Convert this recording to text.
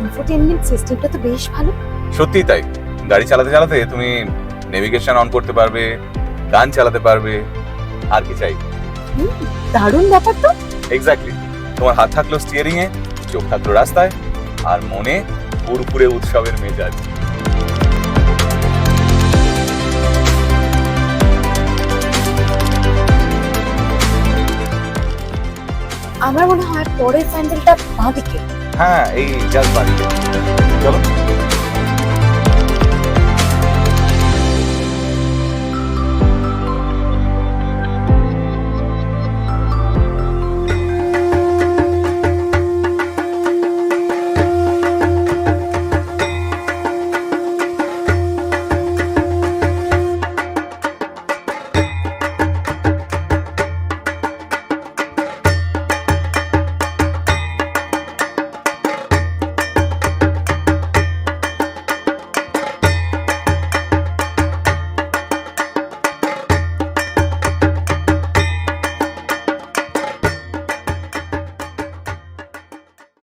Infotainment সিস্টেমটা তো বেশ ভালো। সত্যিই তাই। গাড়ি চালাতে চালাতে তুমি নেভিগেশন অন করতে পারবে গান চালাতে পারবে আর কি চাই। দারুণ ব্যাপার তো। এক্স্যাক্টলি তোমার হাত থাকল স্টিয়ারিং এ চোখ থাকল রাস্তায় আর মনে পুরপুরে উৎসবের মেজাজ। আমার মনে হয় পরের প্যান্ডেলটা বাঁদিকে হ্যাঁ এই জাস্ট চলো